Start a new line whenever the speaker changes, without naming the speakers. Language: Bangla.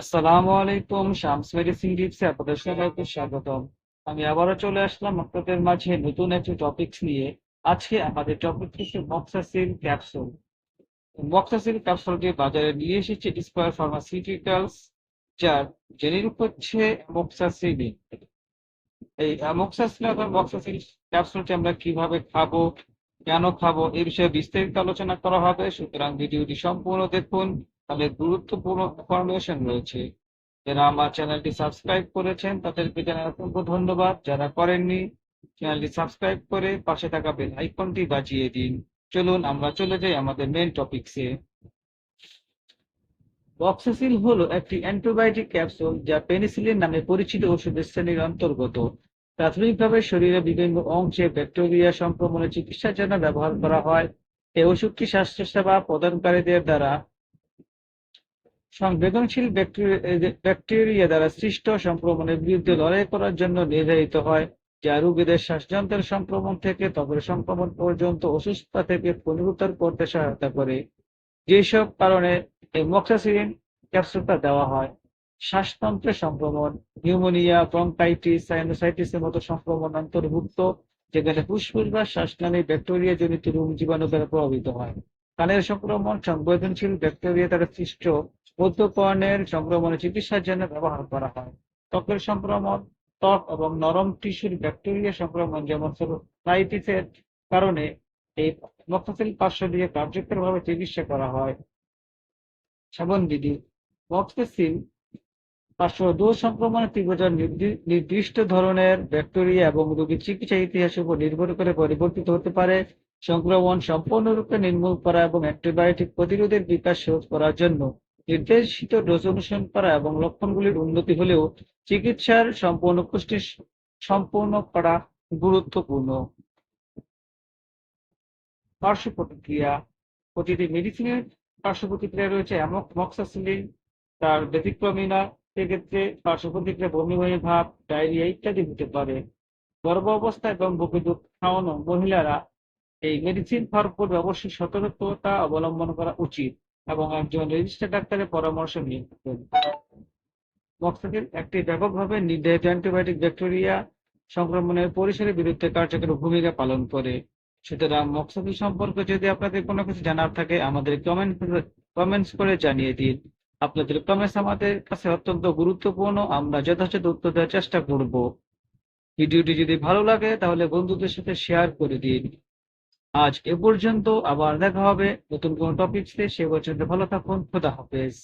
আসসালামু আলাইকুম, শামস মেডিসিন টিপসে আপনাদের সবাইকে স্বাগতম। আমি আবারও চলে আসলাম আপনাদের মাঝে নতুন একটি টপিকস নিয়ে। আজকে আমাদের টপিক হচ্ছে মক্সাসিল ক্যাপসুল মক্সাসিল ক্যাপসুলটি বাজারে নিয়ে এসেছে স্কয়ার ফার্মাসিউটিক্যালস যার জেনেরিক হচ্ছে মক্সাসিলিন এই মক্সাসিল অথবা মক্সাসিল ক্যাপসুলটি আমরা কীভাবে খাব, কেন খাব এই বিষয়ে বিস্তারিত আলোচনা করা হবে। সুতরাং ভিডিওটি সম্পূর্ণ দেখুন। তাহলে গুরুত্বপূর্ণ ইনফরমেশন রয়েছে। যারা আমার চ্যানেলটি সাবস্ক্রাইব করেছেন তাদেরকে জানাই অসংখ্য ধন্যবাদ। যারা করেননি, চ্যানেলটি সাবস্ক্রাইব করে পাশে থাকা বেল আইকনটি বাজিয়ে দিন। চলুন, আমরা চলে যাই আমাদের মেন টপিকসে বক্সেসিল হলো একটি অ্যান্টিবায়োটিক ক্যাপসুল যা পেনিসিলিন নামে পরিচিত ওষুধের শ্রেণির অন্তর্গত। প্রাথমিকভাবে শরীরের বিভিন্ন অংশে ব্যাকটেরিয়া সংক্রমণের চিকিৎসার জন্য ব্যবহার করা হয়। এই ওষুধটি স্বাস্থ্যসেবা প্রদানকারীদের দ্বারা সংবেদনশীল ব্যাকটেরিয়া দ্বারা সৃষ্ট সংক্রমণের বিরুদ্ধে লড়াই করার জন্য নির্ধারিত হয়, যা রোগীদের শ্বাসযন্ত্রের সংক্রমণ থেকে ত্বকের সংক্রমণ পর্যন্ত অসুস্থতা থেকে পুনরুদ্ধার করতে সহায়তা করে। যেসব কারণে এই মক্সাসিলিন ক্যাপসুলটা দেওয়া হয় শ্বাসতন্ত্রের সংক্রমণ, নিউমোনিয়া, ব্রঙ্কাইটিস, সাইনোসাইটিসের মতো সংক্রমণ অন্তর্ভুক্ত, যেখানে ফুসফুস বা শ্বাসনালী ব্যাকটেরিয়া জনিত রোগ জীবাণু দ্বারা প্রভাবিত হয়। কানের সংক্রমণ সংবেদনশীল ব্যাকটেরিয়া দ্বারা সৃষ্ট মধ্যকর্ণের সংক্রমণের চিকিৎসার জন্য ব্যবহার করা হয়। ত্বকের সংক্রমণ, ত্বক এবং নরম টিস্যুর ব্যাকটেরিয়া সংক্রমণ যেমন সাইটিসের কারণে এই মক্সাসিল পার্শ্ব দিয়ে কার্যকরভাবে চিকিৎসা করা হয়। সেবন বিধি মক্সাসিল পার্শ্ব দোষ সংক্রমণের তীব্রতা নির্দিষ্ট ধরনের ব্যাকটেরিয়া এবং রোগীর চিকিৎসা ইতিহাসের উপর নির্ভর করে পরিবর্তিত হতে পারে। সংক্রমণ সম্পূর্ণরূপে নির্মূল করা এবং অ্যান্টিবায়োটিক প্রতিরোধের বিকাশ রোধ করার জন্য নির্দেশিত ডোজ অনুসরণ করা এবং লক্ষণগুলির উন্নতি হলেও চিকিৎসার সম্পূর্ণ পুষ্টি সম্পূর্ণ করা গুরুত্বপূর্ণ। পার্শ্ব প্রতিক্রিয়া প্রতিটি মেডিসিনের পার্শ্ব প্রতিক্রিয়া রয়েছে এমন মক্সাসিলিন তার ব্যতিক্রমী না, সেক্ষেত্রে পার্শ্ব প্রতিক্রিয়া বমি বমি, ভাব, ডায়রিয়া ইত্যাদি হতে পারে। গর্ভ অবস্থা এবং বুকে দুধ খাওয়ানো, মহিলারা এই মেডিসিন খাওয়ার পূর্বে অবশ্যই সতর্কতা অবলম্বন করা উচিত এবং একজন রেজিস্টার ডাক্তারের পরামর্শ নিয়ে থাকবেন একটি ব্যাপকভাবে নির্ধারিত অ্যান্টিবায়োটিক ব্যাকটেরিয়া সংক্রমণের পরিসরের বিরুদ্ধে কার্যকর ভূমিকা পালন করে। সুতরাং মক্সাসিল সম্পর্কে যদি আপনাদের কোনো কিছু জানার থাকে, আমাদের কমেন্ট কমেন্টস করে জানিয়ে দিন। আপনাদের কমেন্টস আমাদের কাছে অত্যন্ত গুরুত্বপূর্ণ। আমরা যথাযথ উত্তর দেওয়ার চেষ্টা করব। ভিডিওটি যদি ভালো লাগে, তাহলে বন্ধুদের সাথে শেয়ার করে দিন। আজ এ পর্যন্ত আবার দেখা হবে নতুন কোনো টপিকসে সে পর্যন্ত ভালো থাকুন, খোদা হাফেজ।